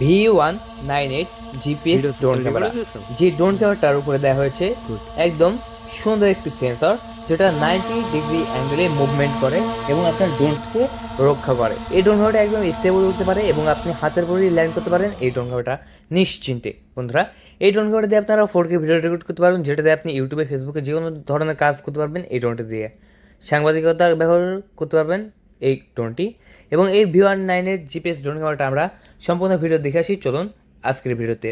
V one nine eight GPS drone camera যে drone ক্যামেরাটার উপরে দেওয়া হয়েছে একদম সুন্দর একটি সেন্সর যেটা নাইনটি ডিগ্রি অ্যাঙ্গেলে মুভমেন্ট করে এবং আপনার ড্রোনকে রক্ষা করে। এই ড্রোন ক্যামেরাটা একদম স্টেবল উঠতে পারে এবং আপনি হাতের পরেই ল্যান্ড করতে পারেন এই ড্রোন ক্যামেরাটা নিশ্চিন্তে। বন্ধুরা এই ড্রোন ক্যামেরা দিয়ে আপনারা ফোর কে ভিডিও রেকর্ড করতে পারবেন যেটা দিয়ে আপনি ইউটিউবে ফেসবুকে যে কোনো ধরনের কাজ করতে পারবেন এই ড্রোনটি দিয়ে। সাংবাদিকতা ব্যবহার করতে পারবেন এই ড্রোনটি এবং এই ভি ওয়ান নাইনের জিপিএস ড্রোন ক্যামেরাটা আমরা সম্পূর্ণ ভিডিও দেখে আসি। চলুন আজকের ভিডিওতে।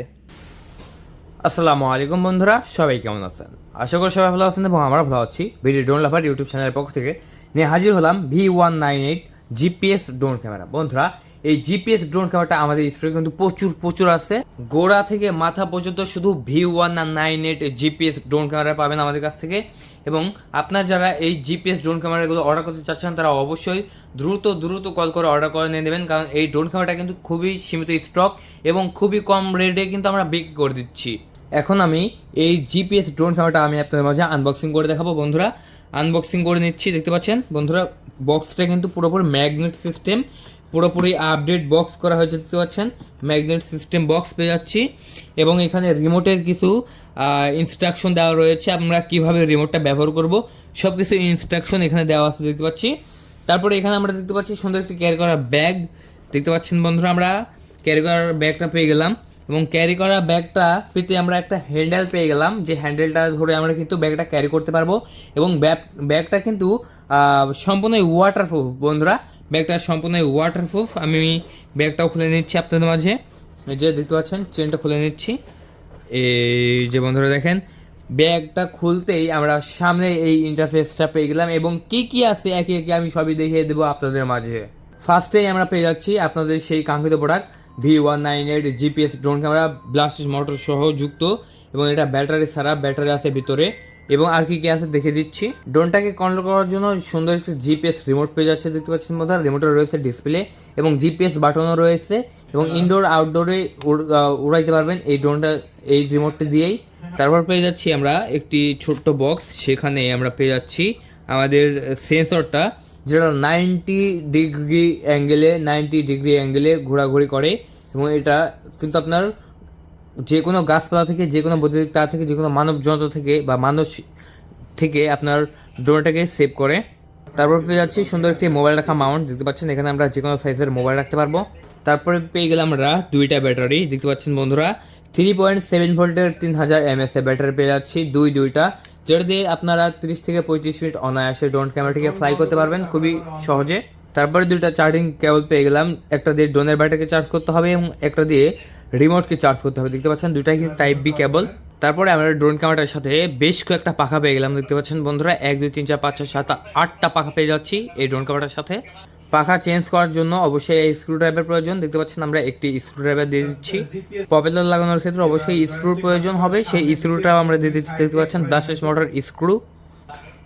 আসসালামু আলাইকুম বন্ধুরা, সবাই কেমন আছেন? আশা করি সবাই ভালো আছেন এবং আমরা ভালো আছি। ভিডিও ড্রোন লাভার ইউটিউব চ্যানেলের পক্ষ থেকে নিয়ে হাজির হলাম V one nine eight GPS drone camera. বন্ধুরা এই জিপিএস ড্রোন ক্যামেরাটা আমাদের স্টোরে কিন্তু প্রচুর প্রচুর আছে। গোড়া থেকে মাথা পর্যন্ত শুধু V one nine eight GPS drone camera পাবেন আমাদের কাছ থেকে। এবং আপনার যারা এই জিপিএস ড্রোন ক্যামেরাগুলো অর্ডার করতে চাচ্ছেন, তারা অবশ্যই দ্রুত দ্রুত কল করে অর্ডার করে নিয়ে নেবেন। কারণ এই ড্রোন ক্যামেরাটা কিন্তু খুবই সীমিত স্টক এবং খুবই কম রেটে কিন্তু আমরা বিক্রি করে দিচ্ছি। এখন আমি এই জিপিএস ড্রোন ক্যামেরাটা আমি আপনাদের মাঝে আনবক্সিং করে দেখাবো, বন্ধুরা। আনবক্সিং করে নিচ্ছি, দেখতে পাচ্ছেন? বন্ধুরা বক্সটা কিন্তু পুরোপুরি ম্যাগনেট সিস্টেম পুরোপুরি আপডেট বক্স করা হয়েছে দেখতে পাচ্ছেন? ম্যাগনেট সিস্টেম বক্স পেয়ে যাচ্ছি। এবং এখানে রিমোটের কিছু ইনস্ট্রাকশন দেওয়া রয়েছে। আমরা কীভাবে রিমোটটা ব্যবহার করব সব কিছু ইনস্ট্রাকশন এখানে দেওয়া আছে দেখতে পাচ্ছি। তারপরে এখানে আমরা দেখতে পাচ্ছি সুন্দর একটি ক্যারি করা ব্যাগ দেখতে পাচ্ছেন বন্ধুরা আমরা ক্যারি করার ব্যাগটা পেয়ে গেলাম। এবং ক্যারি করা ব্যাগটা পেতে আমরা একটা হ্যান্ডেল পেয়ে গেলাম। যে হ্যান্ডেলটা ধরে আমরা কিন্তু ব্যাগটা ক্যারি করতে পারব। এবং ব্যাগ ব্যাগটা কিন্তু আহ, সম্পূর্ণই ওয়াটারপ্রুফ বন্ধুরা। ব্যাগটা সম্পূর্ণই ওয়াটারপ্রুফ আমি ব্যাগটাও খুলে নিচ্ছি আপনাদের মাঝে। যে দেখতে পাচ্ছেন চেনটা খুলে নিচ্ছি। এই যে বন্ধুরা দেখেন, ব্যাগটা খুলতেই আমরা সামনে এই ইন্টারফেসটা পেয়ে গেলাম এবং কি কি আছে একে একে আমি সবই দেখিয়ে দেবো আপনাদের মাঝে। ফার্স্টেই আমরা পেয়ে যাচ্ছি আপনাদের সেই কাঙ্ক্ষিত product V one nine eight GPS drone camera ব্লাস্টিস motor সহ যুক্ত এবং এটা ব্যাটারি ছাড়া ব্যাটারি আছে ভিতরে। এবং আর কি কি আছে দেখে দিচ্ছি। ড্রোনটাকে কন্ট্রোল করার জন্য সুন্দর একটি জিপিএস রিমোট পেয়ে যাচ্ছে দেখতে পাচ্ছেন বোধহয় রিমোটে রয়েছে ডিসপ্লে এবং জিপিএস বাটনও রয়েছে এবং ইনডোর আউটডোরে উড়াইতে পারবেন এই ড্রোনটা এই রিমোটটি দিয়েই। তারপর পেয়ে যাচ্ছি আমরা একটি ছোট্ট বক্স সেখানে আমরা পেয়ে যাচ্ছি আমাদের সেন্সরটা যেটা নাইনটি ডিগ্রি অ্যাঙ্গেলে নাইনটি ডিগ্রি অ্যাঙ্গেলে ঘোরাঘুরি করে এবং এটা কিন্তু আপনার যে কোনো গাছপালা থেকে যে কোনো বৈদ্যুতিক তার থেকে যে কোনো মানব যন্ত্র থেকে বা মানুষ থেকে আপনার ড্রোনটাকে সেভ করে। তারপর পেয়ে যাচ্ছি সুন্দর একটি মোবাইল রাখা মাউন্ট, দেখতে পাচ্ছেন এখানে আমরা যে কোনো সাইজের মোবাইল রাখতে পারব। তারপরে পেয়ে গেলাম আমরা দুইটা ব্যাটারি, দেখতে পাচ্ছেন বন্ধুরা। থ্রি পয়েন্ট সেভেন ভোল্টের তিন হাজার এমএস এর ব্যাটারি পেয়ে যাচ্ছি, দুই দুইটা। যেটা দিয়ে আপনারা তিরিশ থেকে পঁয়ত্রিশ মিনিট অনায়াসে ড্রোন ক্যামেরাটিকে ফ্লাই করতে পারবেন খুবই সহজে। তারপরে দুইটা চার্জিং কেবল পেয়ে গেলাম, একটা দিয়ে ড্রোনের ব্যাটারিকে চার্জ করতে হবে এবং একটা দিয়ে রিমোটকে চার্জ করতে হবে, দেখতে পাচ্ছেন? দুইটাই কিন্তু টাইপ বি কেবল তারপরে আমরা ড্রোন ক্যামেরাটার সাথে বেশ কয়েকটা পাখা পেয়ে গেলাম, দেখতে পাচ্ছেন বন্ধুরা। এক, দুই, তিন, চার, পাঁচ, ছয়, সাত, আটটা পাখা পেয়ে যাচ্ছি এই ড্রোন ক্যামেরাটার সাথে। পাখা চেঞ্জ করার জন্য অবশ্যই এই স্ক্রু ড্রাইভার প্রয়োজন। দেখতে পাচ্ছেন আমরা একটি স্ক্রু ড্রাইভার দিয়ে দিচ্ছি। পপেলার লাগানোর ক্ষেত্রে অবশ্যই স্ক্রুর প্রয়োজন হবে। সেই স্ক্রুটাও আমরা দিয়ে দিচ্ছি, দেখতে পাচ্ছেন। ব্লাস্টেস মোটর স্ক্রু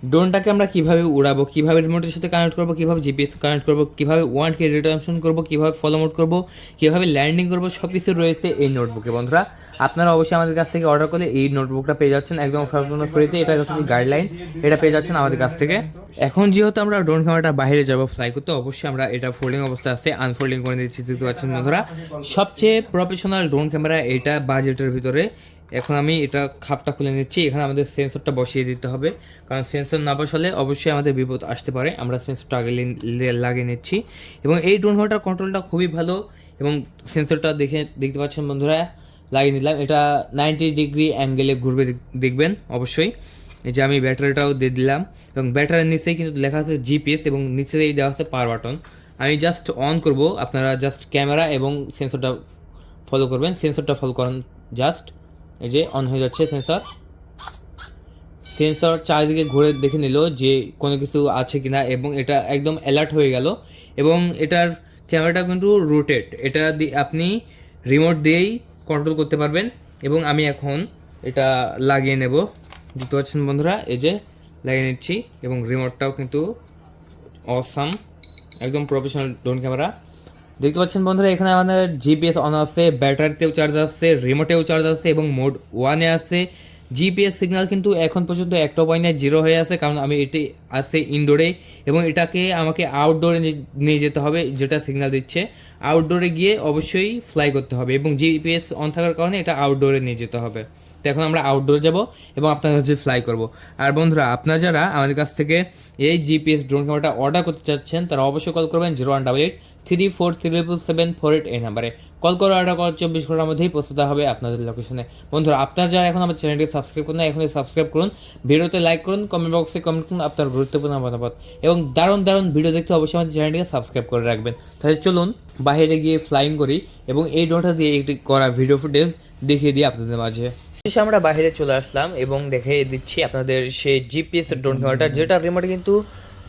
ড্রোনটাকে আমরা কীভাবে উড়াবো, কীভাবে রিমোটের সাথে কানেক্ট করব, কীভাবে জিপিএস কানেক্ট করব, কীভাবে ওয়ানকে রিটার্নশন করব, কীভাবে ফলো মোড করব, কীভাবে ল্যান্ডিং করব সব কিছু রয়েছে এই নোটবুকে বন্ধুরা, আপনারা অবশ্যই আমাদের কাছ থেকে অর্ডার করলে এই নোটবুকটা পেয়ে যাচ্ছেন একদম সম্পূর্ণ ফ্রিতে এটা হচ্ছে গাইডলাইন এটা পেয়ে যাচ্ছেন আমাদের কাছ থেকে। এখন যেহেতু আমরা ড্রোন ক্যামেরাটা বাইরে যাব ফ্লাই করতে, অবশ্যই আমরা এটা ফোল্ডিং অবস্থা আছে আনফোল্ডিং করে দিচ্ছি, দেখতে পাচ্ছেন বন্ধুরা। সবচেয়ে প্রফেশনাল ড্রোন ক্যামেরা এটা বাজেটের ভিতরে। এখন আমি এটা খাপটা খুলে নিচ্ছি। এখানে আমাদের সেন্সরটা বসিয়ে দিতে হবে। কারণ সেন্সর না বসালে অবশ্যই আমাদের বিপদ আসতে পারে। আমরা সেন্সরটা আগে লাগিয়ে নিচ্ছি। এবং এই ড্রোন হওয়াটার কন্ট্রোলটা খুবই ভালো। এবং সেন্সরটা দেখে দেখতে পাচ্ছেন বন্ধুরা, লাগিয়ে নিলাম। এটা নাইনটি ডিগ্রি অ্যাঙ্গেলে ঘুরবে দেখবেন অবশ্যই। এই যে আমি ব্যাটারিটাও দিয়ে দিলাম। এবং ব্যাটারির নিচেই কিন্তু লেখা আছে জিপিএস এবং নিচেই দেওয়া আছে পাওয়ার বাটন আমি জাস্ট অন করব। আপনারা জাস্ট ক্যামেরা এবং সেন্সরটা ফলো করবেন। সেন্সরটা ফলো করেন জাস্ট এই যে অন হয়ে যাচ্ছে সেন্সর সেন্সর চারিদিকে ঘুরে দেখে নিল যে কোনো কিছু আছে কি না এবং এটা একদম অ্যালার্ট হয়ে গেল। এবং এটার ক্যামেরাটা কিন্তু রোটেট এটা আপনি রিমোট দিয়েই কন্ট্রোল করতে পারবেন। এবং আমি এখন এটা লাগিয়ে নেব। বুঝতে পারছেন বন্ধুরা? এই যে লাগিয়ে নিচ্ছি এবং রিমোটটাও কিন্তু অসাম একদম প্রফেশনাল ড্রোন ক্যামেরা দেখতে পাচ্ছেন বন্ধুরা, এখানে আমাদের জিপিএস অন আছে ব্যাটারিতেও চার্জ আসছে রিমোটেও চার্জ আসছে এবং মোড ওয়ানে আছে। জিপিএস সিগন্যাল কিন্তু এখন পর্যন্ত একটা পয়েন্ট জিরো হয়ে আছে, কারণ আমি এটি আছে ইনডোরে এবং এটাকে আমাকে আউটডোরে নিয়ে যেতে হবে, যেটা সিগন্যাল দিচ্ছে। আউটডোরে গিয়ে অবশ্যই ফ্লাই করতে হবে এবং জিপিএস অন থাকার কারণে এটা আউটডোরে নিয়ে যেতে হবে। তো এখন আমরা আউটডোর যাব এবং আপনার হচ্ছে ফ্লাই করব। আর বন্ধুরা, আপনারা যারা আমাদের কাছ থেকে এই জিপিএস ড্রোন ক্যামেরাটা অর্ডার করতে চাচ্ছেন, তারা অবশ্যই কল করবেন zero one double eight three four triple seven four eight এই নাম্বারে কল করে অর্ডার করার চব্বিশ ঘণ্টার মধ্যেই পৌঁছতে হবে আপনাদের লোকেশনে বন্ধুরা, আপনারা যারা এখন আমার চ্যানেলটি সাবস্ক্রাইব করুন এখনই সাবস্ক্রাইব করুন, ভিডিওতে লাইক করুন কমেন্ট বক্সে কমেন্ট করুন, আপনার গুরুত্বপূর্ণ মতামত। এবং দারুণ দারুণ ভিডিও দেখতে অবশ্যই আমাদের চ্যানেলটিকে সাবস্ক্রাইব করে রাখবেন। তাহলে চলুন, বাইরে গিয়ে ফ্লাইং করি এবং এই ড্রোনটা দিয়ে একটি করা ভিডিও ফুটেজ দেখিয়ে দিই আপনাদের মাঝে। শেষে আমরা বাইরে চলে আসলাম এবং দেখে দিচ্ছি আপনাদের সেই জিপিএস ড্রোন ক্যামেরাটা যেটা রিমোটে কিন্তু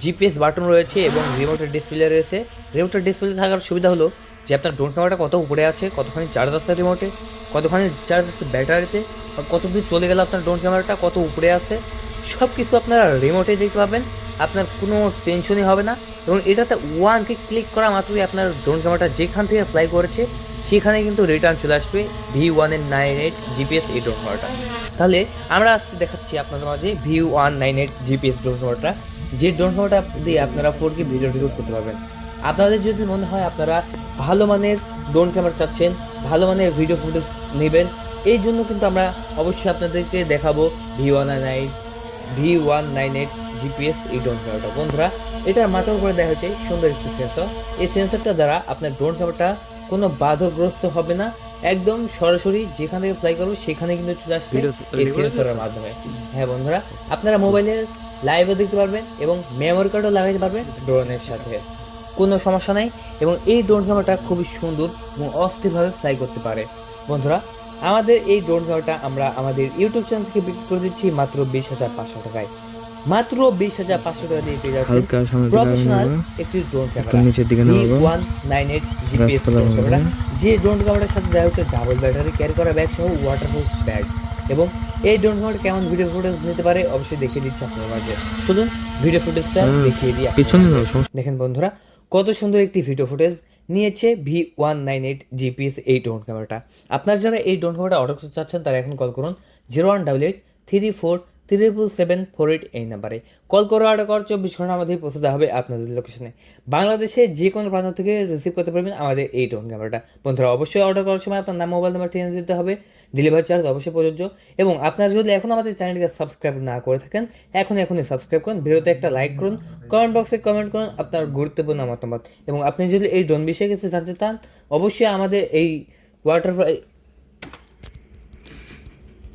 জিপিএস বাটন রয়েছে এবং রিমোটের ডিসপ্লে রয়েছে। রিমোটের ডিসপ্লে থাকার সুবিধা হলো যে আপনার ড্রোন ক্যামেরাটা কত উপরে আছে, কতখানি চার্জ আছে রিমোটে কতখানি চার্জ আছে ব্যাটারিতে কত দূর চলে গেলে আপনার ড্রোন ক্যামেরাটা কত উপরে আছে। সব কিছু আপনারা রিমোটে দেখতে পাবেন, আপনার কোনো টেনশনই হবে না। এবং এটাতে ওয়ানকে ক্লিক করা মাত্রই আপনার ড্রোন ক্যামেরাটা যেখান থেকে ফ্লাই করেছে সেখানে কিন্তু রিটার্ন চলে আসবে ভি ওয়ানের নাইন এইট জিপিএস এই ড্রোন ক্যামেরাটা তাহলে আমরা আজকে দেখাচ্ছি আপনাদের মাঝে V one nine eight GPS drone ক্যামেরাটা যে ড্রোন ক্যামেরাটা দিয়ে আপনারা ফোর কে ভিডিও রেকর্ড করতে পারবেন। আপনাদের যদি মনে হয় আপনারা ভালো মানের ড্রোন ক্যামেরা চাচ্ছেন, ভালো মানের ভিডিও ফুটেজ নেবেন, এই জন্য কিন্তু আমরা অবশ্যই আপনাদেরকে দেখাবো V one nine V one nine eight GPS এই ড্রোন ক্যামেরাটা বন্ধুরা এটার মাথার উপরে দেখা যাচ্ছে সুন্দর একটি সেন্সর এই সেন্সরটা দ্বারা আপনার ড্রোন ক্যামেরাটা কোনো বাধাগ্রস্ত হবে না। একদম সরাসরি যেখান থেকে ফ্লাই করব সেখানে কিন্তু চলে আসবে এই সেন্সরের মাধ্যমে। হ্যাঁ বন্ধুরা আপনারা মোবাইলে লাইভও দেখতে পারবেন এবং মেমোরি কার্ডও লাগাইতে পারবেন ড্রোনের সাথে। কোনো সমস্যা নাই এবং এই ড্রোন ক্যামেরাটা খুবই সুন্দর এবং অস্থিরভাবে ফ্লাই করতে পারে। বন্ধুরা আমাদের এই ড্রোন ক্যামেরাটা আমরা আমাদের ইউটিউব চ্যানেল থেকে বিক্রি করে দিচ্ছি মাত্র বিশ হাজার পাঁচশো টাকায়। মাত্র বিশ হাজার পাঁচশো টাকা দিয়ে পেয়ে যাচ্ছেন প্রফেশনাল একটি ড্রোন ক্যামেরা নিচের দিকে one nine eight GPS camera যে ড্রোন ক্যামেরার সাথে দেওয়া হচ্ছে ডাবল ব্যাটারি ক্যারি করা ব্যাগ সহ ওয়াটারপ্রুফ ব্যাগ এবং এই ড্রোন ক্যামেরা কেমন ভিডিও ফুটেজ নিতে পারে অবশ্যই দেখিয়ে দিচ্ছি আপনার মাঝে। চলুন ভিডিও ফুটেজটা হুম, দেখিয়ে দিই দেখেন বন্ধুরা কত সুন্দর একটি ভিডিও ফুটেজ নিয়েছে V one nine eight GPS এই ড্রোন ক্যামেরাটা আপনার যারা এই ড্রোন ক্যামেরাটা অর্ডার করতে চাচ্ছেন তারা এখন কল করুন zero one double eight three four triple seven four eight এই নাম্বারে কল করে অর্ডার করার চব্বিশ ঘণ্টার মধ্যেই পৌঁছে দেওয়া হবে আপনাদের লোকেশনে বাংলাদেশে যে কোনো প্রান্ত থেকে রিসিভ করতে পারবেন আমাদের এই ড্রোন ক্যামেরাটা বন্ধুরা, অবশ্যই অর্ডার করার সময় আপনার নাম মোবাইল নাম্বার টেনে দিতে হবে। ডেলিভারি চার্জ অবশ্যই প্রযোজ্য। এবং আপনারা যদি এখন আমাদের চ্যানেলটিকে সাবস্ক্রাইব না করে থাকেন এখন এখনই সাবস্ক্রাইব করুন, ভিডিওতে একটা লাইক করুন কমেন্ট বক্সে কমেন্ট করুন, আপনার গুরুত্বপূর্ণ মতামত। এবং আপনি যদি এই ড্রোন বিষয়ে কিছু জানতে চান, অবশ্যই আমাদের এই ওয়াটার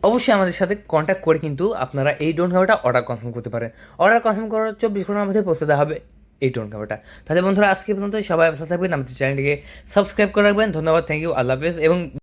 অবশ্যই আমাদের সাথে কন্ট্যাক্ট করে কিন্তু আপনারা এই ড্রোন ক্যামেরাটা অর্ডার কনফার্ম করতে পারেন। অর্ডার কনফার্ম করার চব্বিশ ঘণ্টার মধ্যে পৌঁছে দেওয়া হবে এই ড্রোন ক্যামেরাটা তাহলে বন্ধুরা, আজকে পর্যন্ত সবাই ভালো থাকবেন। আমাদের চ্যানেলটিকে সাবস্ক্রাইব করে রাখবেন। ধন্যবাদ। থ্যাংক ইউ আল্লাহ হাফেজ। এবং